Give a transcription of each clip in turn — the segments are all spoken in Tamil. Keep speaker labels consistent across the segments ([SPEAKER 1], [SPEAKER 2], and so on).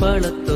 [SPEAKER 1] பழத்த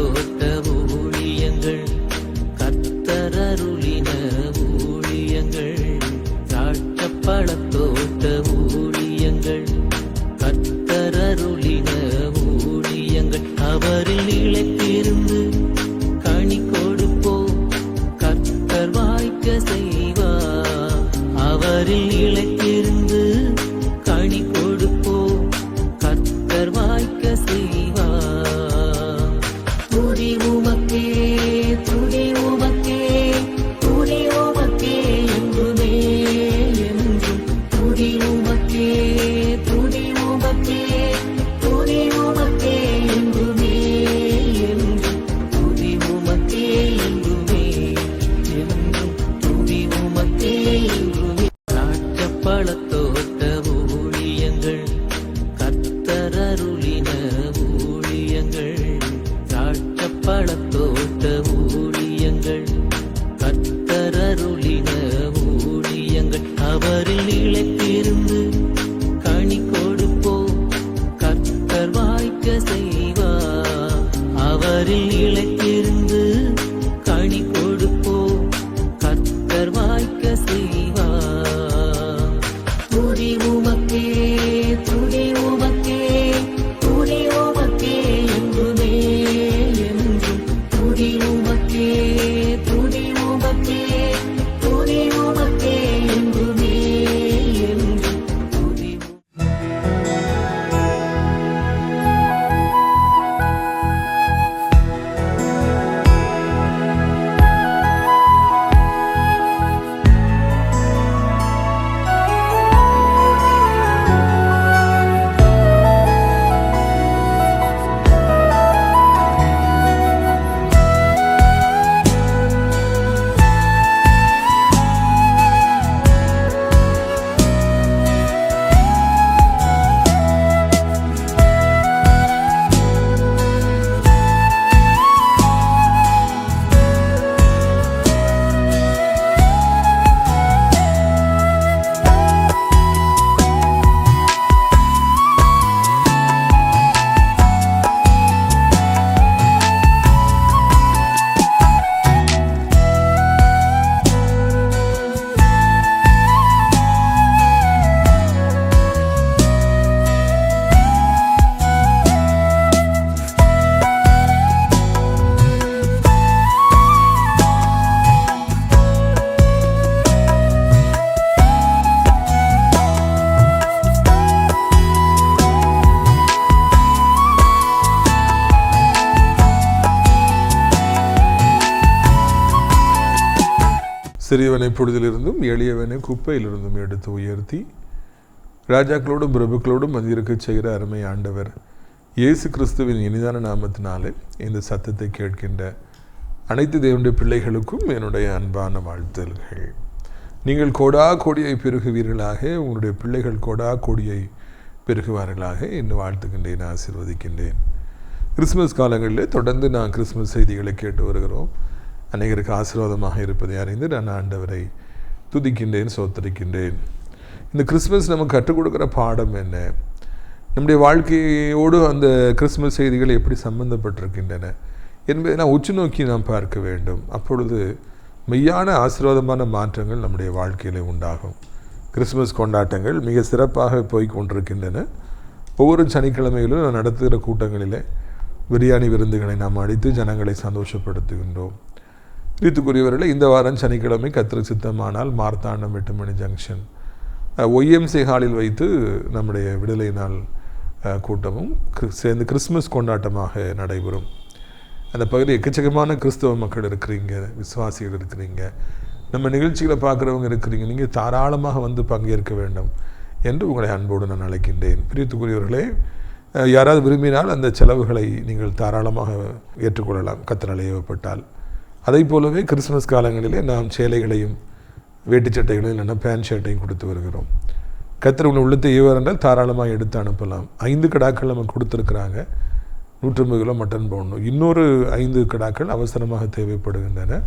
[SPEAKER 2] சிறியவனை பொழுதிலிருந்தும் எளியவனை குப்பையிலிருந்தும் எடுத்து உயர்த்தி ராஜாக்களோடும் பிரபுக்களோடும் மந்திருக்கச் செய்கிற அருமை ஆண்டவர் இயேசு கிறிஸ்துவின் இனிதான நாமத்தினாலே இந்த சத்தத்தை கேட்கின்ற அனைத்து தேவனுடைய பிள்ளைகளுக்கும் என்னுடைய அன்பான வாழ்த்தல்கள் நீங்கள் கோடா கோடியை பெருகுவீர்களாக உங்களுடைய பிள்ளைகள் கோடா கோடியை பெருகுவார்களாக என்று வாழ்த்துக்கின்றேன் ஆசிர்வதிக்கின்றேன். கிறிஸ்மஸ் காலங்களில் தொடர்ந்து நான் கிறிஸ்மஸ் செய்திகளை கேட்டு வருகிறோம். அநேகருக்கு ஆசீர்வாதமாக இருப்பதை அறிந்து நான் ஆண்டவரை துதிக்கின்றேன் சோத்தரிக்கின்றேன் இந்த கிறிஸ்மஸ் நமக்கு கற்றுக் கொடுக்குற பாடம் என்ன? நம்முடைய வாழ்க்கையோடு அந்த கிறிஸ்மஸ் செய்திகள் எப்படி சம்பந்தப்பட்டிருக்கின்றன? என்பதை நான் உச்சு நோக்கி நாம் பார்க்க வேண்டும். அப்பொழுது மெய்யான ஆசீர்வாதமான மாற்றங்கள் நம்முடைய வாழ்க்கையிலே உண்டாகும். கிறிஸ்மஸ் கொண்டாட்டங்கள் மிக சிறப்பாக போய் கொண்டிருக்கின்றன. ஒவ்வொரு சனிக்கிழமையிலும் நான் நடத்துகிற கூட்டங்களிலே பிரியாணி விருந்துகளை நாம் அடித்து ஜனங்களை சந்தோஷப்படுத்துகின்றோம். பிரித்துக்குரியவர்களை இந்த வாரம் சனிக்கிழமை கத்திர சித்தமானால் மார்த்தாண்டம் எட்டு மணி ஜங்ஷன் ஒய்எம்சி ஹாலில் வைத்து நம்முடைய விடுதலை நாள் கூட்டமும் கிறிஸ்- சேர்ந்து கிறிஸ்மஸ் கொண்டாட்டமாக நடைபெறும். அந்த பகுதி எக்கச்சக்கமான கிறிஸ்தவ மக்கள் இருக்கிறீங்க விசுவாசிகள் இருக்கிறீங்க நம்ம நிகழ்ச்சிகளை பார்க்குறவங்க இருக்கிறீங்க நீங்கள் தாராளமாக வந்து பங்கேற்க வேண்டும் என்று உங்களை அன்போடு நான் அழைக்கின்றேன். பிரியத்துக்குரியவர்களே யாராவது விரும்பினால் அந்த செலவுகளை நீங்கள் தாராளமாக ஏற்றுக்கொள்ளலாம். கத்தனால் ஏவப்பட்டால் அதை போலவே கிறிஸ்மஸ் காலங்களிலே நாம் சேலைகளையும் வேட்டி சட்டைகளையும் இல்லைன்னா பேண்ட் ஷர்ட்டையும் கொடுத்து வருகிறோம். கத்திர உள்ள உள்ளத்தை ஏவார் என்றால் தாராளமாக எடுத்து அனுப்பலாம். ஐந்து கடாக்கள் நம்ம கொடுத்துருக்குறாங்க. நூற்றம்பது கிலோ மட்டன் போடணும். இன்னொரு ஐந்து கடாக்கள் அவசரமாக தேவைப்படுகின்றன.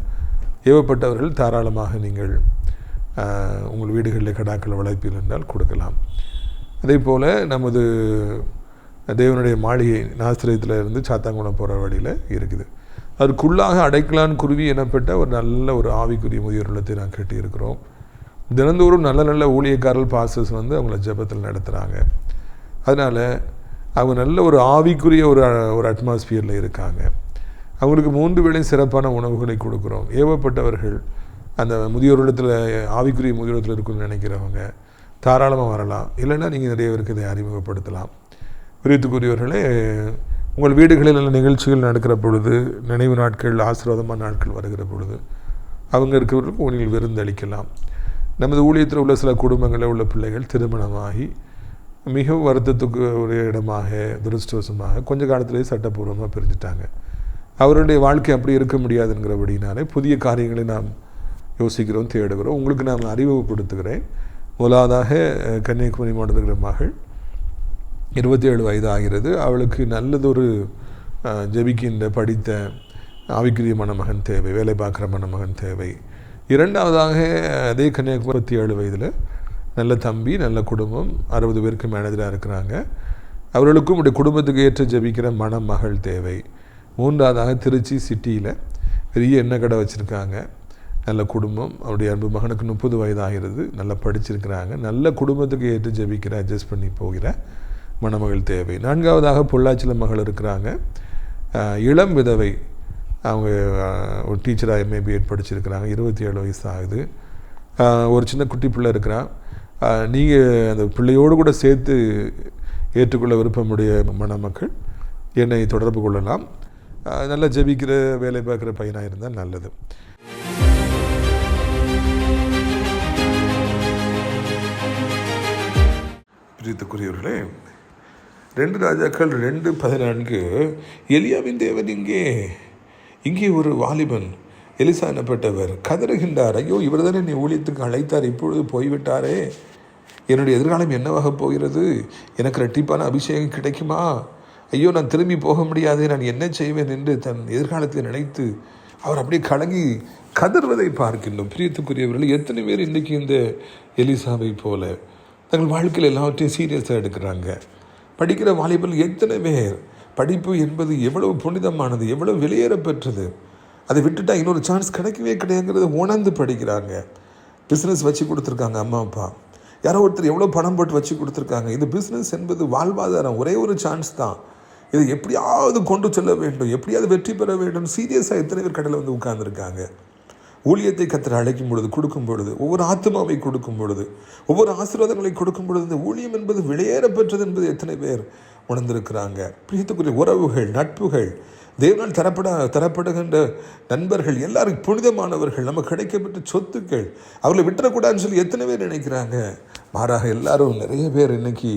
[SPEAKER 2] ஏவப்பட்டவர்கள் தாராளமாக நீங்கள் உங்கள் வீடுகளில் கடாக்கள் வளர்ப்பீர்கள் என்றால் கொடுக்கலாம். அதே போல் நமது தேவனுடைய மாளிகை நாசிரியத்தில் இருந்து சாத்தாங்குளம் போகிற வழியில் இருக்குது. அதற்குள்ளாக அடைக்கலான் குருவி எனப்பட்ட ஒரு நல்ல ஒரு ஆவிக்குரிய முதியோர் இல்லத்தை நான் கட்டியிருக்கிறோம் தினந்தோறும் நல்ல நல்ல ஊழியக்காரர்கள் பாசஸ் வந்து அவங்கள ஜெபத்தில் நடத்துகிறாங்க அதனால் அவங்க நல்ல ஒரு ஆவிக்குரிய ஒரு ஒரு அட்மாஸ்பியரில் இருக்காங்க. அவங்களுக்கு மூன்று வேளையும் சிறப்பான உணவுகளை கொடுக்குறோம். ஏவப்பட்டவர்கள் அந்த முதியோரிடத்தில் ஆவிக்குரிய முதியோரத்தில் இருக்குன்னு நினைக்கிறவங்க தாராளமாக வரலாம். இல்லைன்னா நீங்கள் நிறைய பேருக்கு இதை அறிமுகப்படுத்தலாம். விருத்துக்குரியவர்களே உங்கள் வீடுகளில் நல்ல நிகழ்ச்சிகள் நடக்கிற பொழுது நினைவு நாட்கள் ஆசீர்வாதமான நாட்கள் வருகிற பொழுது அவங்க இருக்கிறவர்களுக்கு நீங்கள் விருந்தளிக்கலாம் நமது ஊழியத்தில் உள்ள சில குடும்பங்களில் உள்ள பிள்ளைகள் திருமணமாகி மிகவும் வருத்தத்துக்கு ஒரு இடமாக துரதிருஷ்டவசமாக கொஞ்ச காலத்திலேயே சட்டப்பூர்வமாக பிரிஞ்சுட்டாங்க. அவருடைய வாழ்க்கை அப்படி இருக்க முடியாதுங்கிறபடினாலே புதிய காரியங்களை நாம் யோசிக்கிறோம் தேடுகிறோம். உங்களுக்கு நான் அறிமுகப்படுத்துகிறேன். முதலாவதாக கன்னியாகுமரி மாவட்டத்தில் இருக்கிற மகள் இருபத்தி ஏழு வயது ஆகிறது அவளுக்கு நல்லதொரு ஜபிக்கின்ற ஜெபிக்கின்ற படித்த ஆவிக்குரிய மணமகன் தேவை வேலை பார்க்குற மணமகன் தேவை. இரண்டாவதாக அதே கன்னியாகுமரி ஏழு வயதில் நல்ல தம்பி நல்ல குடும்பம் அறுபது பேருக்கு மேனேஜராக இருக்கிறாங்க. அவர்களுக்கும் உடைய குடும்பத்துக்கு ஏற்ற ஜெபிக்கிற மணமகள் தேவை. மூன்றாவதாக திருச்சி சிட்டியில் பெரிய எண்ணெய் கடை வச்சுருக்காங்க. நல்ல குடும்பம் அவருடைய அன்பு மகனுக்கு முப்பது வயதாகிறது. நல்லா படிச்சிருக்கிறாங்க. நல்ல குடும்பத்துக்கு ஏற்று ஜபிக்கிற அட்ஜஸ்ட் பண்ணி போகிற மணமகள் தேவை. நான்காவதாக பொள்ளாச்சியில் மகள் இருக்கிறாங்க. இளம் விதவை. அவங்க ஒரு டீச்சராக எம்ஏ பிஎட் படிச்சிருக்கிறாங்க. இருபத்தி ஏழு வயசு ஆகுது ஒரு சின்ன குட்டி பிள்ளை இருக்கிறான் நீங்கள் அந்த பிள்ளையோடு கூட சேர்த்து ஏற்றுக்கொள்ள விருப்பமுடைய மணமக்கள் என்னை தொடர்பு கொள்ளலாம். நல்லா ஜெபிக்கிற வேலை பார்க்குற பையனாக இருந்தால் நல்லது. பிரித்துக்குரியவர்களே ரெண்டு ராஜாக்கள் ரெண்டு பதினான்கு. எலியாவின் தேவன் இங்கே. இங்கே ஒரு வாலிபன் எலிசா எனப்பட்டவர் கதறுகின்றார் ஐயோ இவர்தானே நீ ஊழியத்துக்கு அழைத்தார் இப்பொழுது போய்விட்டாரே. என்னுடைய எதிர்காலம் என்னவாக போகிறது? எனக்கு ரெட்டிப்பான அபிஷேகம் கிடைக்குமா? ஐயோ நான் திரும்பி போக முடியாது நான் என்ன செய்வேன்? என்று தன் எதிர்காலத்தை நினைத்து அவர் அப்படியே கலங்கி கதர்வதை பார்க்கின்றோம். பிரியத்துக்குரியவர்கள் எத்தனை பேர் இன்றைக்கி இந்த எலிசாவை போல தங்கள் வாழ்க்கையில் எல்லாவற்றையும் சீரியஸாக எடுக்கிறாங்க? படிக்கிற வாலிபர்கள் எத்தனை பேர்? படிப்பு என்பது எவ்வளவு புனிதமானது எவ்வளவு வெளியேறப்பெற்றது? அதை விட்டுட்டா இன்னொரு சான்ஸ் கிடைக்கவே கிடையாதுங்கிறத உணர்ந்து படிக்கிறாங்க. பிஸ்னஸ் வச்சு கொடுத்துருக்காங்க அம்மா அப்பா. யாரோ ஒருத்தர் எவ்வளோ பணம் போட்டு வச்சு கொடுத்துருக்காங்க. இந்த பிஸ்னஸ் என்பது வாழ்வாதாரம். ஒரே ஒரு சான்ஸ் தான். இதை எப்படியாவது கொண்டு செல்ல வேண்டும். எப்படியாவது வெற்றி பெற வேண்டும். சீரியஸாக எத்தனை பேர் கடையில் வந்து உட்கார்ந்துருக்காங்க? ஊழியத்தை கத்தர் அழைக்கும் பொழுது கொடுக்கும் பொழுது ஒவ்வொரு ஆத்மாவை கொடுக்கும் பொழுது ஒவ்வொரு ஆசீர்வாதங்களை கொடுக்கும் பொழுது இந்த ஊழியம் என்பது வெளியேற பெற்றது என்பது எத்தனை பேர் உணர்ந்திருக்கிறாங்க? பிரியத்துக்குரிய உறவுகள் நட்புகள் தேவனால் தரப்பட தரப்படுகின்ற நண்பர்கள் எல்லாரும் புனிதமானவர்கள் நமக்கு கிடைக்கப்பட்ட சொத்துக்கள் அவர்களை விட்டுறக்கூடாதுன்னு சொல்லி எத்தனை பேர் நினைக்கிறாங்க? மாறாக எல்லாரும் நிறைய பேர் இன்னைக்கு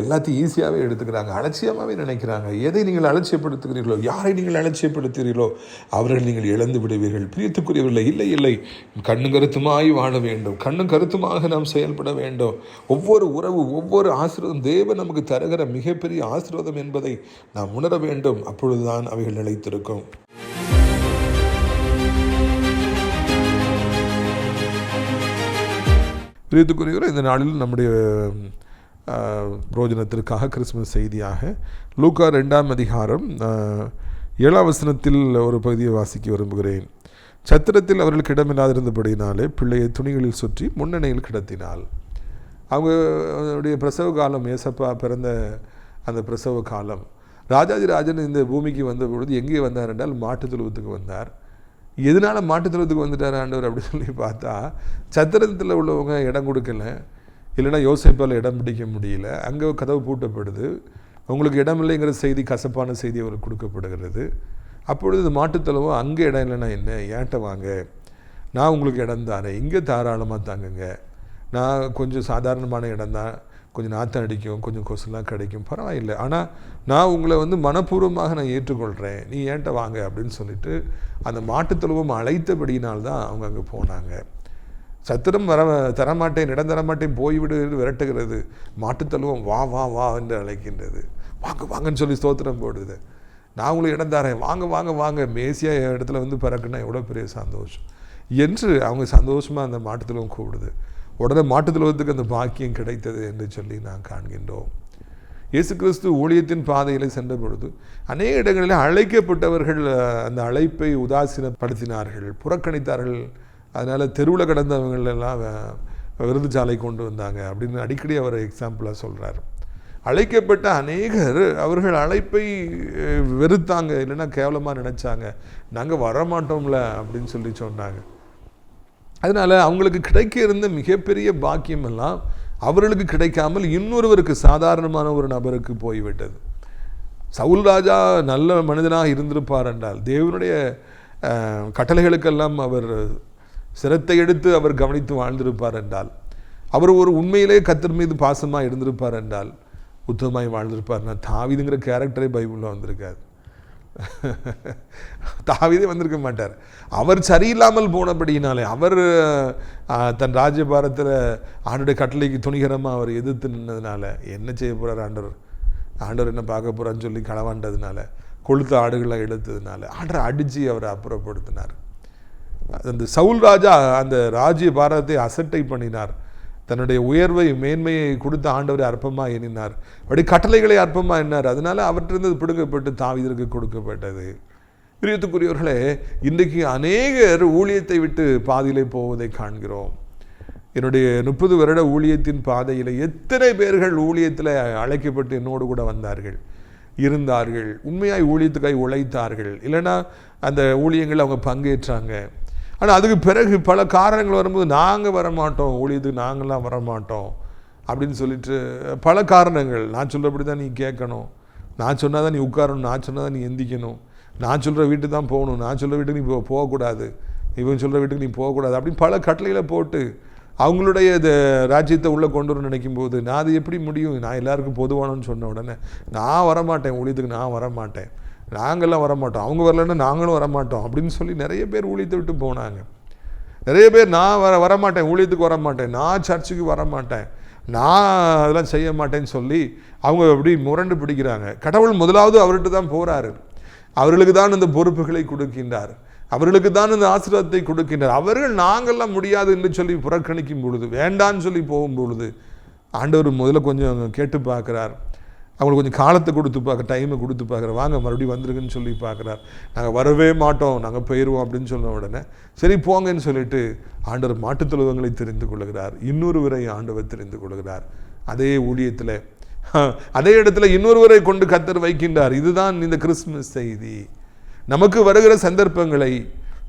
[SPEAKER 2] எல்லாத்தையும் ஈஸியாகவே எடுத்துக்கிறாங்க அலட்சியமாகவே நினைக்கிறாங்க. எதை நீங்கள் அலட்சியப்படுத்துகிறீர்களோ யாரை நீங்கள் அலட்சியப்படுத்துகிறீர்களோ அவர்கள் நீங்கள் இழந்து விடுவீர்கள். பிரியத்துக்குரியவில்லை இல்லை இல்லை. கண்ணும் கருத்துமாய் வாழ வேண்டும். கண்ணும் கருத்துமாக நாம் செயல்பட வேண்டும். ஒவ்வொரு உறவு ஒவ்வொரு ஆசீர்வாதம் தேவன் நமக்கு தருகிற மிகப்பெரிய ஆசீர்வாதம் என்பதை நாம் உணர வேண்டும். அப்பொழுதுதான் அவைகள் நிலைத்திருக்கும். பிரியத்துக்குரியவரை இந்த நாளில் நம்முடைய புரோஜனத்திற்காக கிறிஸ்துமஸ் செய்தியாக லூக்கா ரெண்டாம் அதிகாரம் ஏழாம் வசனத்தில் ஒரு பகுதியை வாசிக்க விரும்புகிறேன். சத்திரத்தில் அவர்களுக்கு இடமில்லாதிருந்தபடினாலே பிள்ளையை துணிகளில் சுற்றி முன்னணியில் கிடத்தினாள். அவங்களுடைய பிரசவ காலம் ஏசப்பா பிறந்த அந்த பிரசவ காலம். ராஜாதி ராஜன் இந்த பூமிக்கு வந்த பொழுது எங்கே வந்தார் என்றால் மாட்டுத் தொழுவத்துக்கு வந்தார். எதனால மாட்டுத்தலவத்துக்கு வந்துட்டார் ஆண்டவர் அப்படின்னு சொல்லி பார்த்தா சத்திரத்தில் உள்ளவங்க இடம் கொடுக்கல. இல்லைன்னா யோசிப்பால் இடம் பிடிக்க முடியல. அங்கே கதவு பூட்டப்படுது. உங்களுக்கு இடம் இல்லைங்கிற செய்தி கசப்பான செய்தி அவருக்கு கொடுக்கப்படுகிறது. அப்பொழுது இந்த அங்கே இடம் இல்லைன்னா என்ன? ஏன்ட்ட வாங்க. நான் உங்களுக்கு இடம் தாரேன். இங்கே தாராளமாக தாங்குங்க. நான் கொஞ்சம் சாதாரணமான இடம் தான் கொஞ்சம் நாத்தம் அடிக்கும் கொஞ்சம் கொசுலாம் கிடைக்கும். பரவாயில்லை. ஆனால் நான் உங்களை வந்து மனப்பூர்வமாக நான் ஏற்றுக்கொள்கிறேன் நீ ஏன்ட்ட வாங்க அப்படின்னு சொல்லிட்டு அந்த மாட்டுத்தொழுவம் அழைத்தபடியினால்தான் அவங்க அங்கே போனாங்க. சத்திரம் வர தரமாட்டேன் இடம் தரமாட்டேன் போய்விடு விரட்டுகிறது. மாட்டுத்தழுவம் வா வா வா என்று அழைக்கின்றது. வாங்க வாங்கன்னு சொல்லி ஸ்தோத்திரம் போடுது. நான் உங்களுக்கு இடம் தரேன் வாங்க வாங்க வாங்க. மேசியா இடத்துல வந்து பிறக்குன்னா எவ்வளோ பெரிய சந்தோஷம். என்று அவங்க சந்தோஷமாக அந்த மாட்டுத்தழுவம் கூப்பிடுது. உடனே மாட்டுத்துலவத்துக்கு அந்த பாக்கியம் கிடைத்தது என்று சொல்லி நான் காண்கின்றோம். இயேசு கிறிஸ்து ஊழியத்தின் பாதையில் சென்ற பொழுது அநேக இடங்களில் அழைக்கப்பட்டவர்கள் அந்த அழைப்பை உதாசீனப்படுத்தினார்கள் புறக்கணித்தார்கள். அதனால் தெருவில் கடந்தவங்களெல்லாம் விருது சாலை விருதுச்சாலை கொண்டு வந்தாங்க அப்படின்னு அடிக்கடி அவர் எக்ஸாம்பிளாக சொல்கிறார் அழைக்கப்பட்ட அநேகர் அவர்கள் அழைப்பை வெறுத்தாங்க இல்லைன்னா கேவலமாக நினச்சாங்க. நாங்கள் வரமாட்டோம்ல அப்படின்னு சொல்லி சொன்னாங்க. அதனால் அவங்களுக்கு கிடைக்க இருந்த மிகப்பெரிய பாக்கியம் எல்லாம் அவர்களுக்கு கிடைக்காமல் இன்னொருவருக்கு சாதாரணமான ஒரு நபருக்கு போய்விட்டது. சவுல் ராஜா நல்ல மனிதனாக இருந்திருப்பார் என்றால் தேவனுடைய கட்டளைகளுக்கெல்லாம் அவர் சிரத்தை எடுத்து அவர் கவனித்து வாழ்ந்திருப்பார் என்றால் அவர் ஒரு உண்மையிலே கத்தர் மீது பாசமாக இருந்திருப்பார் என்றால் உத்தமமாய் வாழ்ந்திருப்பார்னா தாவிதுங்கிற கேரக்டரே பைபிளில் வந்திருக்காது தாவிதே வந்திருக்க மாட்டார். அவர் சரியில்லாமல் போனபடியினாலே அவர் தன் ராஜ்யபாரத்தில் ஆண்டுடைய கட்டளைக்கு துணிகரமாக அவர் எதிர்த்து நின்னதுனால என்ன செய்ய போகிறார் ஆண்டவர்? ஆண்டவர் என்ன பார்க்க போகிறான்னு சொல்லி களவாண்டதுனால கொளுத்த ஆடுகளை எடுத்ததுனால ஆண்டரை அடித்து அவரை அப்புறப்படுத்தினார். அந்த சவுல் ராஜா அந்த ராஜ்ய பாரத்தை அசட்டை பண்ணினார். தன்னுடைய உயர்வை மேன்மையை கொடுத்த ஆண்டவரை அற்பமாக எண்ணினார். அப்படி கட்டளைகளை அற்பமாக எண்ணார் அதனால் அவற்றிருந்து பிடுங்கப்பட்டு தாவீதற்கு கொடுக்கப்பட்டது. பிரியத்துக்குரியவர்களே இன்றைக்கு அநேகர் ஊழியத்தை விட்டு பாதியிலே போவதை காண்கிறோம். என்னுடைய முப்பது வருட ஊழியத்தின் பாதையில் எத்தனை பேர்கள் ஊழியத்தில் அழைக்கப்பட்டு என்னோடு கூட வந்தார்கள். இருந்தார்கள். உண்மையாய் ஊழியத்துக்காய் உழைத்தார்கள். இல்லைன்னா அந்த ஊழியங்கள் அவங்க பங்கேற்றாங்க. ஆனால் அதுக்கு பிறகு பல காரணங்கள் வரும்போது நாங்கள் வரமாட்டோம் ஊழியத்துக்கு நாங்களாம் வரமாட்டோம் அப்படின்னு சொல்லிட்டு பல காரணங்கள். நான் சொல்கிறபடி தான் நீ கேட்கணும். நான் சொன்னால் தான் நீ உட்காரணும். நான் சொன்னால் தான் நீ எந்திக்கணும். நான் சொல்கிற வீட்டுக்கு தான் போகணும். நான் சொல்கிற வீட்டுக்கு நீ போகக்கூடாது. இவன் சொல்கிற வீட்டுக்கு நீ போகக்கூடாது அப்படின்னு பல கட்டளைகளை போட்டு அவங்களுடைய இந்த ராஜ்யத்தை உள்ளே கொண்டு வர நினைக்கும் போது நான் அது எப்படி முடியும்? நான் எல்லாருக்கும் பொதுவானன்னு சொன்ன உடனே நான் வரமாட்டேன் ஊழியத்துக்கு நான் வரமாட்டேன். நாங்கள்லாம் வரமாட்டோம். அவங்க வரலன்னா நாங்களும் வரமாட்டோம் அப்படின்னு சொல்லி நிறைய பேர் ஊழியத்தை விட்டு போனாங்க. நிறைய பேர் நான் வர வரமாட்டேன் ஊழியத்துக்கு வரமாட்டேன் நான் சர்ச்சுக்கு வரமாட்டேன் நான் அதெல்லாம் செய்ய மாட்டேன்னு சொல்லி அவங்க அப்படி முரண்டு பிடிக்கிறாங்க. கடவுள் முதலாவது அவர்கிட்ட தான் போகிறாரு அவர்களுக்கு தான் இந்த பொறுப்புகளை கொடுக்கின்றார். அவர்களுக்கு தான் இந்த ஆசீர்வாதத்தை கொடுக்கின்றார். அவர்கள் நாங்கள்லாம் முடியாது என்று சொல்லி புறக்கணிக்கும் பொழுது வேண்டான்னு சொல்லி போகும் பொழுது ஆண்டவர் முதல்ல கொஞ்சம் கேட்டு பார்க்குறார். அவங்களுக்கு கொஞ்சம் காலத்தை கொடுத்து பார்க்க டைமை கொடுத்து பார்க்குற வாங்க மறுபடியும் வந்துருக்குன்னு சொல்லி பார்க்குறார். நாங்கள் வரவே மாட்டோம் நாங்கள் போயிடுவோம் அப்படின்னு சொன்ன உடனே சரி போங்கன்னு சொல்லிட்டு ஆண்டவர் மாட்டுத் தொழுவங்களை தெரிந்து கொள்கிறார். இன்னொருவரை ஆண்டவர் தெரிந்து கொள்கிறார். அதே ஊழியத்தில் அதே இடத்துல இன்னொருவரை கொண்டு கத்தர் வைக்கின்றார். இதுதான் இந்த கிறிஸ்துமஸ் செய்தி. நமக்கு வருகிற சந்தர்ப்பங்களை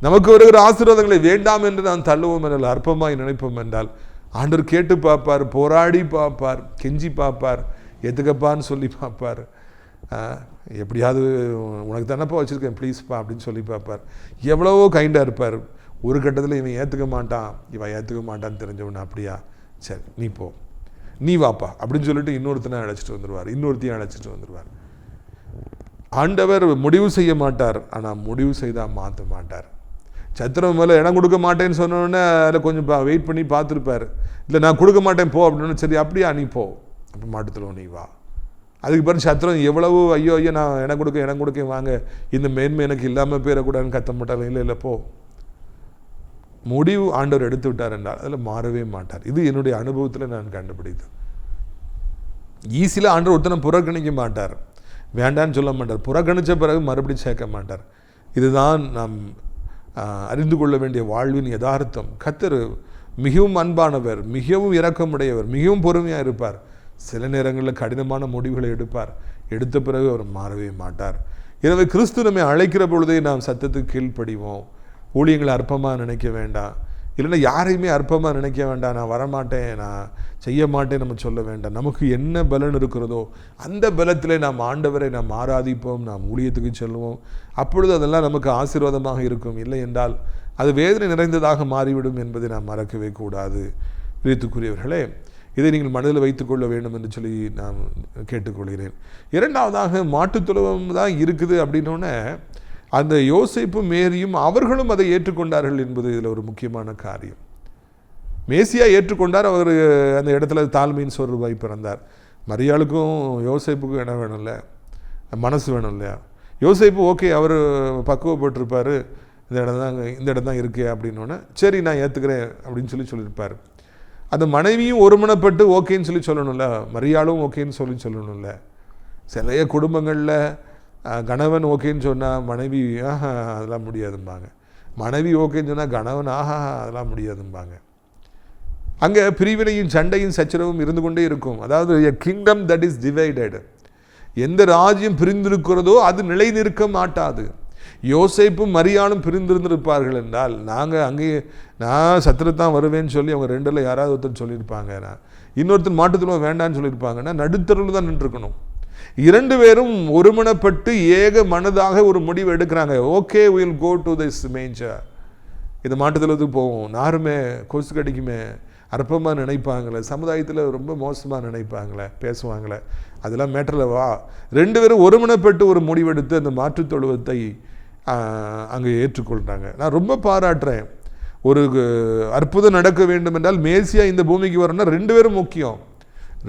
[SPEAKER 2] நமக்கு வருகிற ஆசீர்வாதங்களை வேண்டாம் என்று நான் தள்ளுவோம் என்றால் அற்பமாய் நினைப்போம் என்றால் ஆண்டவர் கேட்டு பார்ப்பார் போராடி பார்ப்பார் கெஞ்சி பார்ப்பார். எதுக்கப்பான்னு சொல்லி பார்ப்பார். எப்படியாவது உனக்கு தானப்பா வச்சுருக்கேன் ப்ளீஸ்ப்பா அப்படின்னு சொல்லி பார்ப்பார். எவ்வளவோ கைண்டாக இருப்பார். ஒரு கட்டத்தில் இவன் ஏற்றுக்க மாட்டான். இவன் ஏற்றுக்க மாட்டான்னு தெரிஞ்சவன் அப்படியா? சரி நீ போ. நீ வாப்பா அப்படின்னு சொல்லிட்டு இன்னொருத்தனை அழைச்சிட்டு வந்துடுவார் இன்னொருத்தையும் அழைச்சிட்டு வந்துடுவார் ஆண்டவர் முடிவு செய்ய மாட்டார். ஆனால் முடிவு செய்தால் மாற்ற மாட்டார். சத்திரம் மேலே இடம் கொடுக்க மாட்டேன்னு சொன்னோடனே அதில் கொஞ்சம் வெயிட் பண்ணி பார்த்துருப்பார். இல்லை நான் கொடுக்க மாட்டேன் போ அப்படின்னு சரி அப்படியா நீ போ. அப்போ மாட்டுத்தலும் நீ வா அதுக்கு பிறகு சத்திரம் எவ்வளவு ஐயோ ஐயோ நான் இடம் கொடுக்க இடம் கொடுக்க வாங்க. இந்த மேன்மை எனக்கு இல்லாமல் போயிடக்கூடாதுன்னு கத்த மாட்டார். இல்லை இல்லை போ. முடிவு ஆண்டவர் எடுத்து விட்டார் என்றால் அதில் மாறவே மாட்டார். இது என்னுடைய அனுபவத்தில் நான் கண்டுபிடித்தேன். ஈஸியில் ஆண்டவர் ஒருத்தனை புறக்கணிக்க மாட்டார். வேண்டான்னு சொல்ல மாட்டார். புறக்கணித்த பிறகு மறுபடியும் சேர்க்க மாட்டார். இதுதான் நாம் அறிந்து கொள்ள வேண்டிய வாழ்வின் யதார்த்தம். கத்தர் மிகவும் அன்பானவர் மிகவும் இரக்கமுடையவர் மிகவும் பொறுமையாக இருப்பார். சில நேரங்களில் கடினமான முடிவுகளை எடுப்பார். எடுத்த பிறகு அவர் மாறவே மாட்டார். எனவே கிறிஸ்து நம்மை அழைக்கிற பொழுதே நாம் சத்தத்துக்கு கீழ்ப்படிவோம். ஊழியங்களை அற்பமாக நினைக்க வேண்டாம். இல்லைன்னா யாரையுமே அற்பமாக நினைக்க வேண்டாம். நான் வரமாட்டேன் நான் செய்ய மாட்டேன் நம்ம சொல்ல வேண்டாம். நமக்கு என்ன பலன் இருக்கிறதோ அந்த பலத்திலே நாம் ஆண்டவரை நாம் ஆராதிப்போம் நாம் ஊழியத்துக்கு செல்வோம். அப்பொழுது அதெல்லாம் நமக்கு ஆசீர்வாதமாக இருக்கும். இல்லை என்றால் அது வேதனை நிறைந்ததாக மாறிவிடும் என்பதை நாம் மறக்கவே கூடாது. பிரியத்துக்குரியவர்களே இதை நீங்கள் மனதில் வைத்துக்கொள்ள வேண்டும் என்று சொல்லி நான் கேட்டுக்கொள்கிறேன். இரண்டாவதாக மாட்டுத்துலவம் தான் இருக்குது அப்படின்னோடனே அந்த யோசேப்பும் மேரியும் அவர்களும் அதை ஏற்றுக்கொண்டார்கள் என்பது இதில் ஒரு முக்கியமான காரியம். மேசியா ஏற்றுக்கொண்டார் அவர் அந்த இடத்துல தாழ்மையின் சொருபாய் பிறந்தார். மரியாளுக்கும் யோசிப்புக்கும் இடம் வேணும்ல மனசு வேணும் இல்லையா? யோசிப்பு ஓகே அவர் பக்குவப்பட்டிருப்பார். இந்த இடம் தான் இந்த இடம் தான் இருக்கே அப்படின்னோடனே சரி நான் ஏற்றுக்கிறேன் அப்படின்னு சொல்லி சொல்லியிருப்பார். அந்த மனைவியும் ஒருமனப்பட்டு ஓகேன்னு சொல்லி சொல்லணும்ல மரியாளும் ஓகேன்னு சொல்லி சொல்லணும்ல. சிலைய குடும்பங்களில் கணவன் ஓகேன்னு சொன்னால் மனைவி ஆஹா அதெல்லாம் முடியாதும்பாங்க. மனைவி ஓகேன்னு சொன்னால் கணவன் ஆஹா அதெல்லாம் முடியாதும்பாங்க. அங்கே பிரிவினையும் சண்டையும் சச்சரவும் இருந்து கொண்டே இருக்கும். அதாவது a kingdom that is divided எந்த ராஜ்யம் பிரிந்திருக்கிறதோ அது நிலை நிற்க மாட்டாது. யோசைப்பும் மரியாளும் பிரிந்திருந்திருப்பார்கள் என்றால் நாங்கள் அங்கேயே நான் சத்திரத்தான் வருவேன்னு சொல்லி அவங்க ரெண்டில் யாராவது ஒருத்தர் சொல்லியிருப்பாங்க. நான் இன்னொருத்தர் மாட்டுத்தலுவம் வேண்டான்னு சொல்லியிருப்பாங்கன்னா நடுத்தருள் தான் நின்றுருக்கணும். இரண்டு பேரும் ஒருமனப்பட்டு ஏக மனதாக ஒரு முடிவு எடுக்கிறாங்க. Okay will go to this manger இது மாட்டுத்தலத்துக்கு போவோம். நாருமே கொசு கடிக்குமே அற்பமாக நினைப்பாங்களே. சமுதாயத்தில் ரொம்ப மோசமாக நினைப்பாங்களே பேசுவாங்களே. அதெல்லாம் மேட்டரில் வா. ரெண்டு பேரும் ஒருமனப்பட்டு ஒரு முடிவெடுத்து அந்த மாற்றுத் தொழுவத்தை அங்கே ஏற்றுக்கொள்கிறாங்க நான் ரொம்ப பாராட்டுறேன். ஒரு அற்புதம் நடக்க வேண்டும் என்றால் மேசியா இந்த பூமிக்கு வரணும்னா ரெண்டு பேரும் முக்கியம்.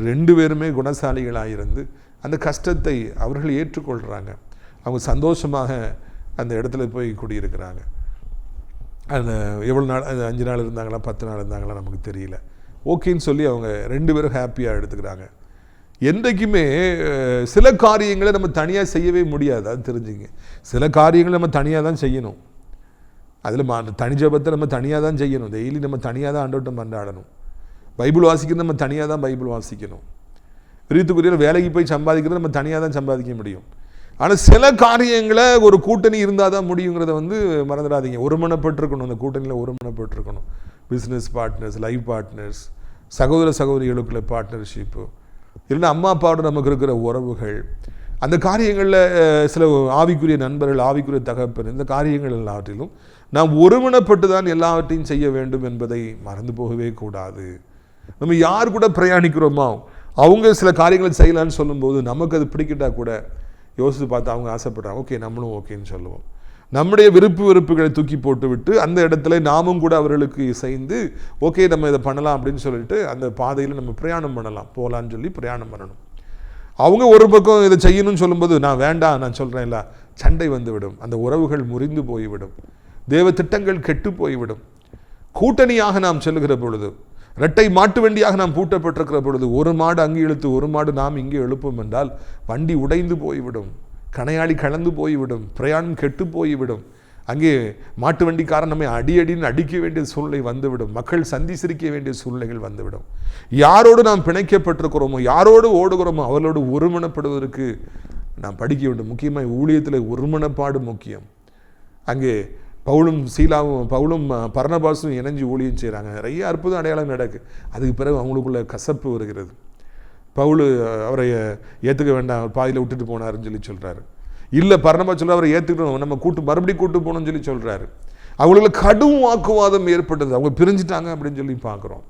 [SPEAKER 2] ரெண்டு பேருமே குணசாலிகளாக இருந்து அந்த கஷ்டத்தை அவர்கள் ஏற்றுக்கொள்கிறாங்க அவங்க சந்தோஷமாக அந்த இடத்துல போய் குடியிருக்கிறாங்க. அந்த எவ்வளோ நாள் அது அஞ்சு நாள் இருந்தாங்களா பத்து நாள் இருந்தாங்களா நமக்கு தெரியல. ஓகேன்னு சொல்லி அவங்க ரெண்டு பேரும் ஹாப்பியாக எடுத்துக்கிறாங்க. என்றைக்குமே சில காரியங்களை நம்ம தனியாக செய்யவே முடியாது அது தெரிஞ்சுங்க. சில காரியங்களை நம்ம தனியாக தான் செய்யணும். அதில் மா தனி ஜபத்தை நம்ம தனியாக தான் செய்யணும். டெய்லி நம்ம தனியாக தான் ஆண்டோட்டம் கொண்டாடணும் பைபிள் வாசிக்கிறது நம்ம தனியாக தான் பைபிள் வாசிக்கணும். விரித்துக்குரிய வேலைக்கு போய் சம்பாதிக்கிறது நம்ம தனியாக தான் சம்பாதிக்க முடியும். ஆனால் சில காரியங்களை ஒரு கூட்டணி இருந்தால் தான் முடியுங்கிறத வந்து மறந்துடாதீங்க. ஒருமனப்பட்டிருக்கணும். அந்த கூட்டணியில் ஒருமனப்பட்டிருக்கணும். பிஸ்னஸ் பார்ட்னர்ஸ் லைஃப் பார்ட்னர்ஸ் சகோதர சகோதரிகளுக்குள்ள பார்ட்னர்ஷிப்பு இல்லைன்னா அம்மா அப்பாவோட நமக்கு இருக்கிற உறவுகள் அந்த காரியங்களில் சில ஆவிக்குரிய நண்பர்கள் ஆவிக்குரிய தகப்பன் இந்த காரியங்கள் எல்லாவற்றிலும் நாம் ஒருமனப்பட்டு தான் எல்லாவற்றையும் செய்ய வேண்டும் என்பதை மறந்து போகவே கூடாது. நம்ம யார் கூட பிரயாணிக்கிறோமோ அவங்க சில காரியங்களை செய்யலான்னு சொல்லும்போது நமக்கு அது பிடிக்கிட்டா கூட யோசித்து பார்த்து அவங்க ஆசைப்படுறாங்க. ஓகே நம்மளும் ஓகேன்னு சொல்லுவோம். நம்முடைய விருப்பு வெறுப்புகளை தூக்கி போட்டுவிட்டு அந்த இடத்துல நாமும் கூட அவர்களுக்கு இசைந்து ஓகே நம்ம இதை பண்ணலாம் அப்படின்னு சொல்லிட்டு அந்த பாதையில் நம்ம பிரயாணம் பண்ணலாம். போகலான்னு சொல்லி பிரயாணம் பண்ணணும். அவங்க ஒரு பக்கம் இதை செய்யணும்னு சொல்லும்போது நான் வேண்டாம் நான் சொல்கிறேன்ல சண்டை வந்துவிடும். அந்த உறவுகள் முறிந்து போய்விடும். தேவ திட்டங்கள் கெட்டு போய்விடும். கூட்டணியாக நாம் செல்லுகிற பொழுது இரட்டை மாட்டு வண்டியாக நாம் பூட்டப்பட்டிருக்கிற பொழுது ஒரு மாடு அங்கே இழுத்து ஒரு மாடு நாம் இங்கே எழுப்போம் என்றால் வண்டி உடைந்து போய்விடும். கணையாளி கலந்து போய்விடும் பிரயாணம் கெட்டு போய்விடும். அங்கே மாட்டு வண்டிக்காரன் நம்மை அடி அடின்னு அடிக்க வேண்டிய சூழ்நிலை வந்துவிடும். மக்கள் சந்தி சிரிக்க வேண்டிய சூழ்நிலைகள் வந்துவிடும். யாரோடு நாம் பிணைக்கப்பட்டிருக்கிறோமோ யாரோடு ஓடுகிறோமோ அவர்களோடு ஒருமனப்படுவதற்கு நாம் படிக்க வேண்டும். முக்கியமாக ஊழியத்தில் ஒருமனப்பாடு முக்கியம். அங்கே பவுலும் சீலாவும் பவுலும் அஹ், இணைஞ்சு ஊழியம் செய்கிறாங்க நிறைய அற்புதம் அடையாளம் நடக்கு. அதுக்கு பிறகு அவங்களுக்குள்ள கசப்பு வருகிறது. பவுல் அவரை ஏற்றுக்க வேண்டாம் அவர் பாதியில் விட்டுட்டு போனாருன்னு சொல்லி சொல்கிறாரு இல்லை பர்ணபா சொல்ல அவரை ஏற்றுக்கணும் நம்ம கூட்டு மறுபடியும் கூட்டு போகணும்னு சொல்லி சொல்கிறாரு அவங்களுக்கு கடும் வாக்குவாதம் ஏற்பட்டது. அவங்க பிரிஞ்சுட்டாங்க அப்படின்னு சொல்லி பார்க்குறோம்.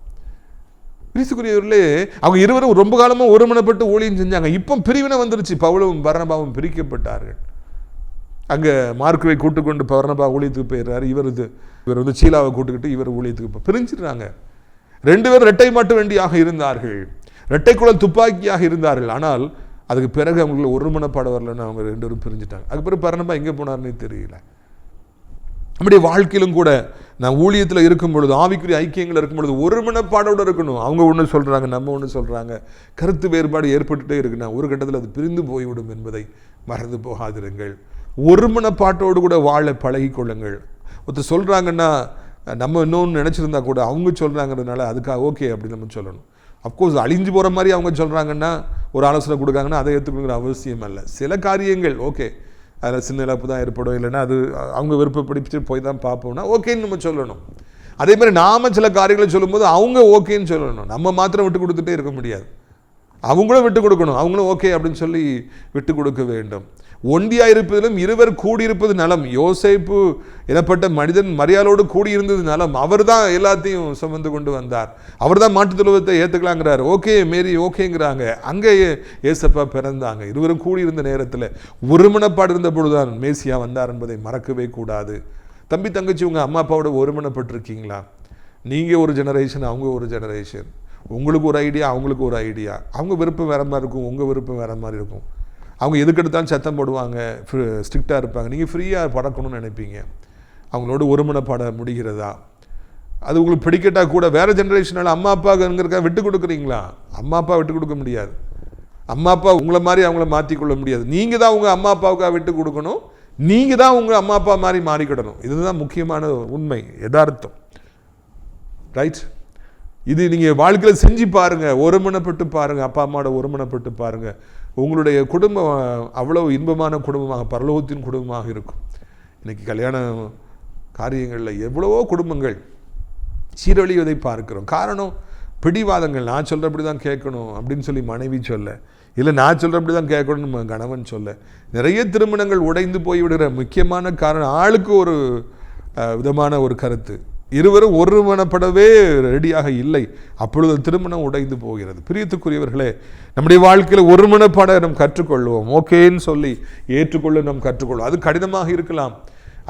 [SPEAKER 2] பிரிசுக்குரியவர்களே அவங்க இருவரும் ரொம்ப காலமாக ஒருமனப்பட்டு ஊழியம் செஞ்சாங்க. இப்போ பிரிவினை வந்துருச்சு. பவுலும் பரணபாவும் பிரிக்கப்பட்டார்கள். அங்கே மார்க்குவை கூட்டுக்கொண்டு பரணபா ஊழியத்துக்கு போயிடுறாரு. இவர் இது இவர் வந்து சீலாவை கூட்டுக்கிட்டு இவர் ஊழியத்துக்கு பிரிஞ்சிடுறாங்க. ரெண்டு பேரும் ரெட்டை மாட்டு வேண்டியாக இருந்தார்கள். ரெட்டைக்குளம் துப்பாக்கியாக இருந்தார்கள். ஆனால் அதுக்கு பிறகு அவங்களுக்கு ஒருமனப்பாடு வரலன்னு அவங்க ரெண்டு பேரும் பிரிஞ்சுட்டாங்க. அதுக்கு பிறகு பர்ணபா எங்கே போனார்னே தெரியல. நம்முடைய வாழ்க்கையிலும் கூட நான் ஊழியத்தில் இருக்கும் பொழுது ஆவிக்குரிய ஐக்கியங்கள் இருக்கும் பொழுது ஒரு மனப்பாடோடு இருக்கணும். அவங்க ஒன்று சொல்கிறாங்க நம்ம ஒன்று சொல்கிறாங்க கருத்து வேறுபாடு ஏற்பட்டுட்டே இருக்குன்னா ஒரு கட்டத்தில் அது பிரிந்து போய்விடும் என்பதை மறந்து போகாதிருங்கள். ஒரு மனப்பாட்டோடு கூட வாழ பழகிக் கொள்ளுங்கள் ஒருத்தர் சொல்கிறாங்கன்னா நம்ம இன்னொன்று நினச்சிருந்தா கூட அவங்க சொல்கிறாங்கிறதுனால அதுக்காக ஓகே அப்படின்னு நம்ம சொல்லணும். அஃப்கோர்ஸ் அழிஞ்சு போகிற மாதிரி அவங்க சொல்கிறாங்கன்னா ஒரு ஆலோசனை கொடுக்காங்கன்னா அதை ஏற்றுக்கணுங்கிற அவசியம் இல்லை சில காரியங்கள் ஓகே அதில் சின்ன இழப்பு தான் ஏற்படும். இல்லைன்னா அது அவங்க விருப்பப்படிச்சு போய் தான் பார்ப்போம்னா ஓகேன்னு நம்ம சொல்லணும். அதே மாதிரி நாம சில காரியங்களை சொல்லும்போது அவங்க ஓகேன்னு சொல்லணும். நம்ம மாத்திரம் விட்டு கொடுத்துட்டே இருக்க முடியாது. அவங்களும் விட்டு கொடுக்கணும். அவங்களும் ஓகே அப்படின்னு சொல்லி விட்டு கொடுக்க வேண்டும். ஒண்டியா இருப்பதிலும் இருவர் கூடியிருப்பது நலம். யோசைப்பு எனப்பட்ட மனிதன் மரியாதோடு கூடியிருந்தது நலம். அவர் தான் எல்லாத்தையும் சுமந்து கொண்டு வந்தார். அவர் தான் மாட்டுத் தொழுவத்தை ஏற்றுக்கலாங்கிறார் ஓகே மேரி ஓகேங்கிறாங்க. அங்கே ஏசப்பா பிறந்தாங்க. இருவரும் கூடியிருந்த நேரத்தில் ஒருமனப்பாடு இருந்த பொழுதுதான் மேசியா வந்தார் என்பதை மறக்கவே கூடாது. தம்பி தங்கச்சி உங்கள் அம்மா அப்பாவோட ஒருமனப்பட்டிருக்கீங்களா? நீங்கள் ஒரு ஜெனரேஷன் அவங்க ஒரு ஜெனரேஷன் உங்களுக்கு ஒரு ஐடியா அவங்களுக்கு ஒரு ஐடியா அவங்க விருப்பம் வேற மாதிரி இருக்கும் உங்கள் விருப்பம் வேற மாதிரி இருக்கும். அவங்க எதுக்கெடுத்தாலும் சத்தம் போடுவாங்க ஸ்ட்ரிக்டாக இருப்பாங்க. நீங்கள் ஃப்ரீயாக பறக்கணும்னு நினைப்பீங்க. அவங்களோட ஒருமனப்பாட முடிகிறதா? அது உங்களுக்கு பிடிக்கட்டா கூட வேற ஜென்ரேஷனால் அம்மா அப்பாங்கிறக்கா விட்டு கொடுக்குறீங்களா? அம்மா அப்பா விட்டு கொடுக்க முடியாது. அம்மா அப்பா உங்களை மாதிரி அவங்கள மாற்றிக்கொள்ள முடியாது. நீங்கள் தான் உங்கள் அம்மா அப்பாவுக்காக விட்டு கொடுக்கணும். நீங்கள் தான் உங்கள் அம்மா அப்பா மாதிரி மாறிக்கிடணும். இதுதான் முக்கியமான உண்மை யதார்த்தம். ரைட் இது நீங்கள் வாழ்க்கையில் செஞ்சு பாருங்கள் ஒருமனப்பட்டு பாருங்கள் அப்பா அம்மாவோட ஒருமனப்பட்டு பாருங்கள் உங்களுடைய குடும்பம் அவ்வளோ இன்பமான குடும்பமாக பரலோகத்தின் குடும்பமாக இருக்கும். இன்றைக்கி கல்யாண காரியங்களில் எவ்வளவோ குடும்பங்கள் சீரழிவதை பார்க்கிறோம். காரணம் பிடிவாதங்கள். நான் சொல்கிறபடி தான் கேட்கணும் அப்படின்னு சொல்லி மனைவி சொல்ல இல்லை நான் சொல்கிறபடி தான் கேட்கணும்னு நம்ம கணவன் சொல்ல நிறைய திருமணங்கள் உடைந்து போய்விடுகிற முக்கியமான காரணம் ஆளுக்கு ஒரு விதமான ஒரு கருத்து. இருவரும் ஒருமனப்படவே ரெடியாக இல்லை. அப்பொழுது திருமணம் உடைந்து போகிறது. பிரியத்துக்குரியவர்களே நம்முடைய வாழ்க்கையில் ஒருமனப்பட நாம் கற்றுக்கொள்வோம். ஓகேன்னு சொல்லி ஏற்றுக்கொள்ள நாம் கற்றுக்கொள்வோம். அது கடினமாக இருக்கலாம்.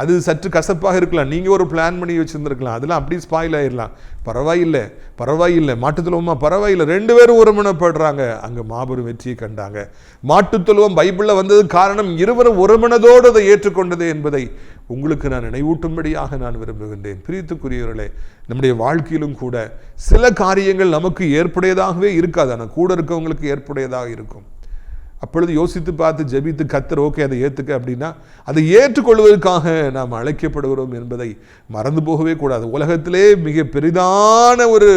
[SPEAKER 2] அது சற்று கசப்பாக இருக்கலாம். நீங்கள் ஒரு பிளான் பண்ணி வச்சுருந்துருக்கலாம். அதெல்லாம் அப்படியே ஸ்பாயில் ஆயிடலாம் பரவாயில்லை பரவாயில்லை. மாட்டுத்தலுவமா பரவாயில்லை. ரெண்டு பேரும் ஒருமனப்படுறாங்க. அங்கே மாபெரும் வெற்றியை கண்டாங்க. மாட்டுத்தொழுவம் பைபிளில் வந்தது காரணம் இருவரும் ஒருமனதோடு அதை ஏற்றுக்கொண்டது என்பதை உங்களுக்கு நான் நினைவூட்டும்படியாக நான் விரும்புகின்றேன். பிரியத்துக்குரியவர்களே நம்முடைய வாழ்க்கையிலும் கூட சில காரியங்கள் நமக்கு ஏற்புடையதாகவே இருக்காது. ஆனால் கூட இருக்கவங்களுக்கு ஏற்புடையதாக இருக்கும். அப்பொழுது யோசித்து பார்த்து ஜெபித்து கத்தர் ஓகே அதை ஏற்றுக்க அப்படின்னா அதை ஏற்றுக்கொள்வதற்காக நாம் அழைக்கப்படுகிறோம் என்பதை மறந்து போகவே கூடாது. உலகத்திலே மிக பெரிதான ஒரு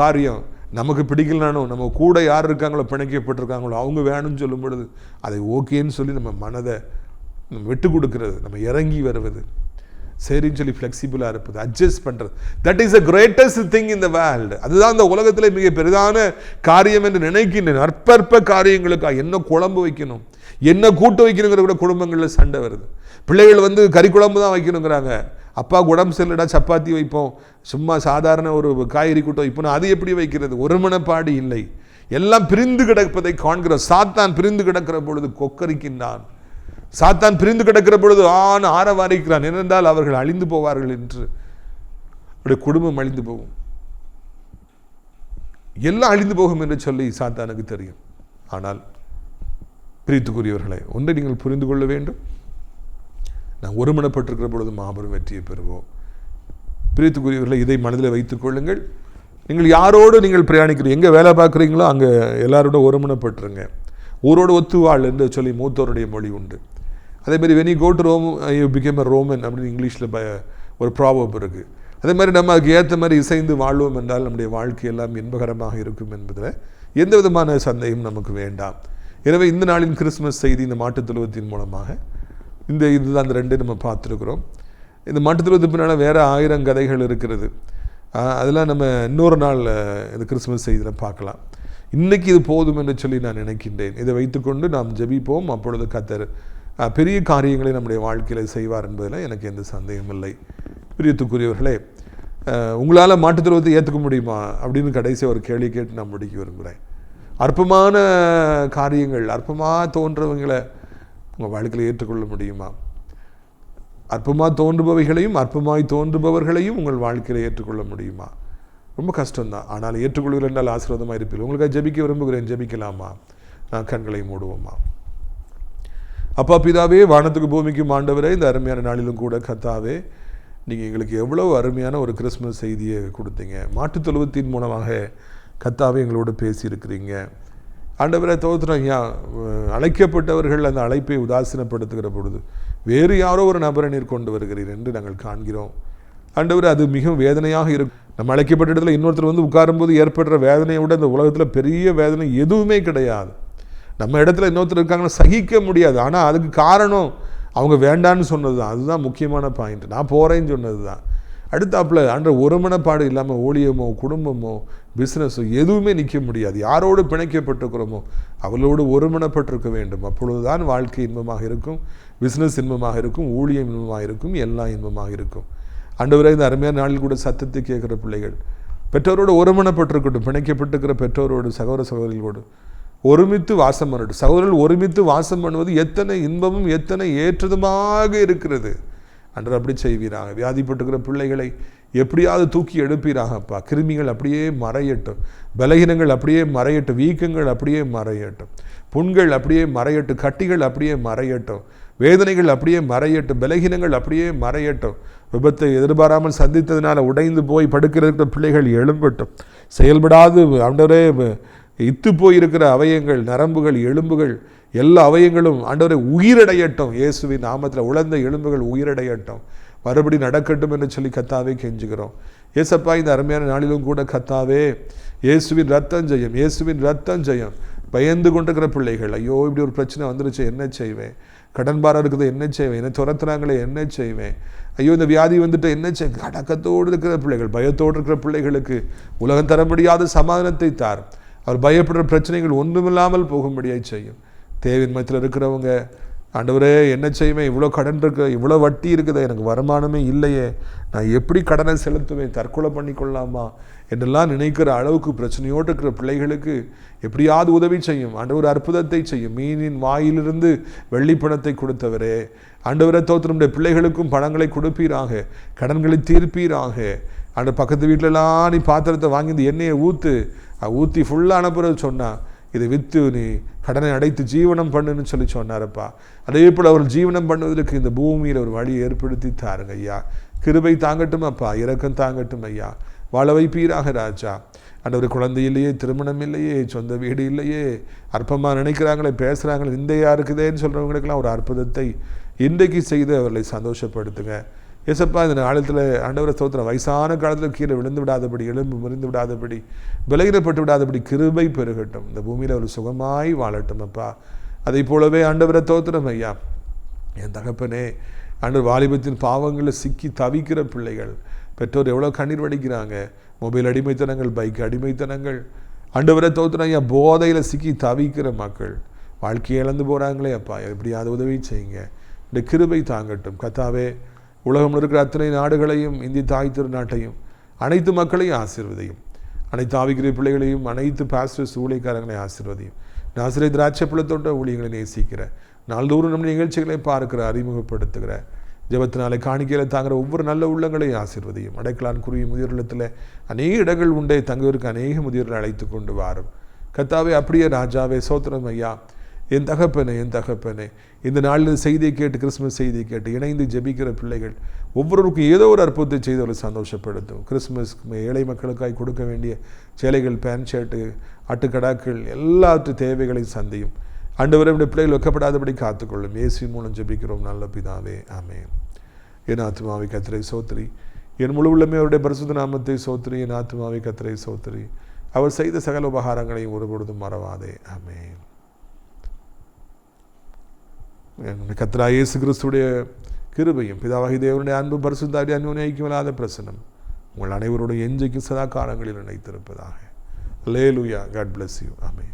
[SPEAKER 2] காரியம் நமக்கு பிடிக்கலனாலும் நம்ம கூட யார் இருக்காங்களோ பிணைக்கப்பட்டிருக்காங்களோ அவங்க வேணும்னு சொல்லும் பொழுது அதை ஓகேன்னு சொல்லி நம்ம மனதை நம்ம விட்டு கொடுக்கிறது நம்ம இறங்கி வருவது சரின்னு சொல்லி ஃப்ளெக்சிபிளாக இருப்பது அட்ஜஸ்ட் பண்ணுறது that is a greatest thing in the world. அதுதான் இந்த உலகத்தில் மிக பெரிதான காரியம் என்று நினைக்கின்றேன். அற்பற்ப காரியங்களுக்காக என்ன குழம்பு வைக்கணும்? என்ன கூட்டு வைக்கணுங்கிற கூட குடும்பங்களில் சண்டை வருது. பிள்ளைகள் வந்து கறி குழம்பு தான் வைக்கணுங்கிறாங்க. அப்பா உடம்பு சரியில்லடா சப்பாத்தி வைப்போம். சும்மா சாதாரண ஒரு காய்கறி கூட்டம் இப்போ அது எப்படி வைக்கிறது? ஒருமனப்பாடு இல்லை. எல்லாம் பிரிந்து கிடப்பதை காண்கிறோம். சாத்தான் பிரிந்து கிடக்கிற பொழுது கொக்கரிக்கின்றான். சாத்தான் பிரிந்து கிடக்கிற பொழுது ஆண் ஆரவாரிக்கிறான் இருந்தால் அவர்கள் அழிந்து போவார்கள் என்று. அவருடைய குடும்பம் அழிந்து போகும். எல்லாம் அழிந்து போகும் என்று சொல்லி சாத்தானுக்கு தெரியும். ஆனால் பிரித்துக்குரியவர்களை ஒன்றை நீங்கள் புரிந்து கொள்ள வேண்டும். நான் ஒருமனப்பட்டிருக்கிற பொழுது மாபெரும் வெற்றியை பெறுவோம். பிரித்துக்குரியவர்களை இதை மனதில் வைத்துக் கொள்ளுங்கள். நீங்கள் யாரோடு நீங்கள் பிரயாணிக்கிறீங்க எங்கே வேலை பார்க்குறீங்களோ அங்கே எல்லாரோட ஒருமனப்பட்டுருங்க. ஊரோடு ஒத்து வாழ் என்று சொல்லி மூத்தோருடைய மொழி உண்டு. அதே மாதிரி when I go to Rome you become uh, a Roman அப்படின்னு இங்கிலீஷில் ப ஒரு ப்ராபப் இருக்குது அதே மாதிரி நம்ம அதுக்கு ஏற்ற மாதிரி இசைந்து வாழ்வோம் என்றால் நம்முடைய வாழ்க்கை எல்லாம் இன்பகரமாக இருக்கும் என்பதில் எந்த விதமான சந்தேகம் நமக்கு வேண்டாம். எனவே இந்த நாளின் கிறிஸ்மஸ் செய்தி இந்த மாட்டுத் தொழுவத்தின் மூலமாக இந்த இதுதான் அந்த ரெண்டு நம்ம பார்த்துருக்குறோம். இந்த மாட்டுத் தொழுவத்து பின்னால் வேறு ஆயிரம் கதைகள் இருக்கிறது. அதெல்லாம் நம்ம இன்னொரு நாள் இந்த கிறிஸ்மஸ் செய்தியில் பார்க்கலாம். இன்றைக்கி இது போதும் என்று சொல்லி நான் நினைக்கின்றேன். இதை வைத்துக்கொண்டு நாம் ஜெபிப்போம். அப்பொழுது கத்தர் பெரிய காரியங்களை நம்முடைய வாழ்க்கையில் செய்வார் என்பதில் எனக்கு எந்த சந்தேகமும் இல்லை. பிரியத்துக்குரியவர்களே உங்களால் மாற்றுத் தொழுவத்தை ஏற்றுக்க முடியுமா அப்படின்னு கடைசி ஒரு கேள்வி கேட்டு நான் முடிக்க விரும்புகிறேன் அற்பமான காரியங்கள் அற்பமாக தோன்றவங்களை உங்கள் வாழ்க்கையில் ஏற்றுக்கொள்ள முடியுமா? அற்பமாக தோன்றுபவைகளையும் அற்பமாய் தோன்றுபவர்களையும் உங்கள் வாழ்க்கையில் ஏற்றுக்கொள்ள முடியுமா? ரொம்ப கஷ்டம்தான். ஆனால் ஏற்றுக்கொள்கிறேன் என்றால் ஆசீர்வாதமாக இருப்பீர்கள். உங்களுக்காக ஜபிக்க விரும்புகிறேன். ஜெபிக்கலாமா? நான் கண்களை மூடுவோமா? அப்பா பிதாவே வானத்துக்கு பூமிக்கும் ஆண்டவரே இந்த அருமையான நாளிலும் கூட கத்தாவே நீங்கள் எங்களுக்கு எவ்வளோ அருமையான ஒரு கிறிஸ்மஸ் செய்தியை கொடுத்தீங்க. மாட்டுத் தொழுவத்தின் மூலமாக கத்தாவே எங்களோடு பேசியிருக்கிறீங்க. ஆண்டவரை தோத்துறோம் ஐயா அழைக்கப்பட்டவர்கள் அந்த அழைப்பை உதாசீனப்படுத்துகிற பொழுது வேறு யாரோ ஒரு நபரை நீர் கொண்டு வருகிறீர் என்று நாங்கள் காண்கிறோம். ஆண்டவர் அது மிகவும் வேதனையாக இருக்கும் நம்ம அழைக்கப்பட்ட இடத்துல இன்னொருத்தர் வந்து உட்காரும்போது ஏற்படுற வேதனையை விட இந்த உலகத்தில் பெரிய வேதனை எதுவுமே கிடையாது. நம்ம இடத்துல இன்னொருத்தர் இருக்காங்கன்னா சகிக்க முடியாது. ஆனால் அதுக்கு காரணம் அவங்க வேண்டான்னு சொன்னது தான் அதுதான் முக்கியமான பாயிண்ட் நான் போகிறேன்னு சொன்னது தான் அடுத்தாப்புல அன்ற ஒருமனப்பாடு இல்லாமல் ஊழியமோ குடும்பமோ பிஸ்னஸோ எதுவுமே நிற்க முடியாது. யாரோடு பிணைக்கப்பட்டிருக்கிறோமோ அவளோடு ஒருமனப்பட்டிருக்க வேண்டும். அப்பொழுதுதான் வாழ்க்கை இன்பமாக இருக்கும் பிஸ்னஸ் இன்பமாக இருக்கும் ஊழியம் இன்பமாக இருக்கும் எல்லாம் இன்பமாக இருக்கும். ஆண்டவரே இந்த அருமையான நாளில் கூட சத்தத்தை கேட்குற பிள்ளைகள் பெற்றோரோடு ஒருமனப்பட்டிருக்கட்டும் பிணைக்கப்பட்டிருக்கிற பெற்றோரோடு சகோதர சகோதரிகளோடு ஒருமித்து வாசம் பண்ணட்டும் சகோதரர்கள் ஒருமித்து வாசம் பண்ணுவது எத்தனை இன்பமும் எத்தனை ஏற்றதுமாக இருக்கிறது. அன்று அப்படி செய்வீராக. வியாதிப்பட்டுக்கிற பிள்ளைகளை எப்படியாவது தூக்கி எழுப்பீராகப்பா கிருமிகள் அப்படியே மறையட்டும். பலகீனங்கள் அப்படியே மறையட்டும். வீக்கங்கள் அப்படியே மறையட்டும். புண்கள் அப்படியே மறையட்டும். கட்டிகள் அப்படியே மறையட்டும். வேதனைகள் அப்படியே மறையட்டும். பலகீனங்கள் அப்படியே மறையட்டும். விபத்தை எதிர்பாராமல் சந்தித்ததினால உடைந்து போய் படுக்கிற பிள்ளைகள் எழும்பட்டும். செயல்படாது ஆண்டவரே இத்து போயிருக்கிற அவயங்கள் நரம்புகள் எலும்புகள் எல்லா அவயங்களும் ஆண்டவரை உயிரடையட்டும். இயேசுவின் நாமத்தில் உழந்த எலும்புகள் உயிரடையட்டும். மறுபடி நடக்கட்டும் என்று சொல்லி கத்தாவே கெஞ்சுகிறோம். ஏசப்பா இந்த அருமையான நாளிலும் கூட கத்தாவே இயேசுவின் ரத்தம் ஜெயம் இயேசுவின் ரத்தம் ஜெயம். பயந்து கொண்டிருக்கிற பிள்ளைகள் ஐயோ இப்படி ஒரு பிரச்சனை வந்துருச்சு என்ன செய்வேன்? கடன்பாரம் இருக்குது என்ன செய்வேன்? என்ன துரத்துறாங்களே என்ன செய்வேன்? ஐயோ இந்த வியாதி வந்துட்டு என்ன செய்? கடக்கத்தோடு இருக்கிற பிள்ளைகள் பயத்தோடு இருக்கிற பிள்ளைகளுக்கு உலகம் தர முடியாத சமாதானத்தை தார். அவர் பயப்படுற பிரச்சனைகள் ஒன்றுமில்லாமல் போகும்படியாக செய்யும். தேவின் மத்தியில் இருக்கிறவங்க ஆண்டவரே என்ன செய்வேன்? இவ்வளோ கடன் இருக்கு இவ்வளோ வட்டி இருக்குது எனக்கு வருமானமே இல்லையே. நான் எப்படி கடனை செலுத்துவேன்? தற்கொலை பண்ணிக்கொள்ளாமா என்றெல்லாம் நினைக்கிற அளவுக்கு பிரச்சனையோடு இருக்கிற பிள்ளைகளுக்கு எப்படியாவது உதவி செய்யும். ஆண்டவர் அற்புதத்தை செய்யும். மீனின் வாயிலிருந்து வெள்ளி பணத்தை கொடுத்தவரே. ஆண்டவரை தோத்திரமுடைய பிள்ளைகளுக்கும் பணங்களை கொடுப்பீராக கடன்களை தீர்ப்பீராக. அந்த பக்கத்து வீட்டிலலாம் நீ பாத்திரத்தை வாங்கி இந்த எண்ணெயை ஊற்று ஊற்றி ஃபுல்லாக அனுப்புறது சொன்னா இதை விற்று நீ கடனை அடைத்து ஜீவனம் பண்ணுன்னு சொல்லி சொன்னாரப்பா. அதே போல் அவர் ஜீவனம் பண்ணுவதற்கு இந்த பூமியில் ஒரு வழி ஏற்படுத்தி தாருங்க ஐயா. கிருபை தாங்கட்டும் அப்பா இரக்கம் தாங்கட்டும் ஐயா. வாழ வைப்பீராக ராஜா. ஒரு குழந்தை இல்லையே திருமணம் இல்லையே சொந்த வீடு இல்லையே அற்பமாக நினைக்கிறாங்களே பேசுகிறாங்களே இந்தையா இருக்குதேன்னு சொல்கிறவங்களுக்கெல்லாம் ஒரு அற்புதத்தை இன்றைக்கு செய்து அவர்களை சந்தோஷப்படுத்துங்க. ஏசப்பா இந்த காலத்தில் ஆண்டவர ஸ்தோத்திரம். வயசான காலத்தில் கீழே விழுந்து விடாதபடி எலும்பு முறிந்து விடாதபடி விலகிடப்பட்டு விடாதபடி கிருபை பெருகட்டும். இந்த பூமியில் ஒரு சுகமாய் வாழட்டும் அப்பா. அதை போலவே ஆண்டவர தோத்திரம் ஐயா. என் தகப்பனே ஆண்டவர் வாலிபத்தின் பாவங்களில் சிக்கி தவிக்கிற பிள்ளைகள் பெற்றோர் எவ்வளோ கண்ணீர் வடிக்கிறாங்க. Mobile அடிமைத்தனங்கள் bike அடிமைத்தனங்கள். ஆண்டவரை தோத்திரம் ஐயா போதையில் சிக்கி தவிக்கிற மக்கள். வாழ்க்கையை இழந்து போகிறாங்களே அப்பா. எப்படியாவது உதவி செய்யுங்க. இந்த கிருபை தாங்கட்டும். கத்தாவே உலகம் இருக்கிற அத்தனை நாடுகளையும் இந்திய தாய் திருநாட்டையும் அனைத்து மக்களையும் ஆசீர்வதையும். அனைத்து ஆவிக்கிற பிள்ளைகளையும் அனைத்து பாஸ்டர்ஸ் ஊழியக்காரங்களையும் ஆசிர்வதையும். நாசிரை திராட்சை பழத்தோட்ட ஊழியங்களை நேசிக்கிற நாள்தோறும் நம்ம நிகழ்ச்சிகளை பார்க்கிற அறிமுகப்படுத்துகிற ஜபத்தினாலே காணிக்கையில் தாங்கிற ஒவ்வொரு நல்ல உள்ளங்களையும் ஆசிர்வதையும். அடைக்கலான் குருவி முதியோர் அநேக இடங்கள் உண்டே தங்குவதற்கு அநேக முதியர்களை அழைத்து கொண்டு வாரும். கத்தாவே அப்படியே ராஜாவே சோத்திரம் ஐயா என் தகப்பனே என் தகப்பனே. இந்த நாளில் செய்தியை கேட்டு கிறிஸ்மஸ் செய்தியை கேட்டு இணைந்து ஜெபிக்கிற பிள்ளைகள் ஒவ்வொருவருக்கும் ஏதோ ஒரு அற்புதத்தை செய்து அவர்களை சந்தோஷப்படுத்தும் கிறிஸ்மஸ் ஏழை மக்களுக்காய் கொடுக்க வேண்டிய சேலைகள் பேண்ட் ஷர்ட்டு அட்டுக்கடாக்கள் எல்லாத்து தேவைகளையும் சந்தையும். ஆண்டவரை நம்முடைய பிள்ளைகள் வைக்கப்படாதபடி காத்துக்கொள்ளும். ஏசி மூலம் ஜெபிக்கிறோம். நல்ல பிதாவே ஆமே என் ஆத்மாவை கத்திரை சோத்ரி என் முழு உள்ளமே அவருடைய பரிசுத்த நாமத்தை சோத்ரி என் ஆத்மாவை கத்திரை சோத்ரி அவர் செய்த சகல உபகாரங்களையும் ஒருபொழுதும் மறவாதே. ஆமேன். கத்ரா இயேசு கிறிஸ்துடைய கிருபையும் பிதாவாகி தேவனுடைய அன்பு பரிசுத்தாடி அன்பு ஐக்கியமில்லாத பிரசனம் உங்கள் அனைவருடைய எஞ்சைக்கு சதா காலங்களில் நினைத்திருப்பதாக. லேலுயா காட் பிளஸ் யூ ஆமே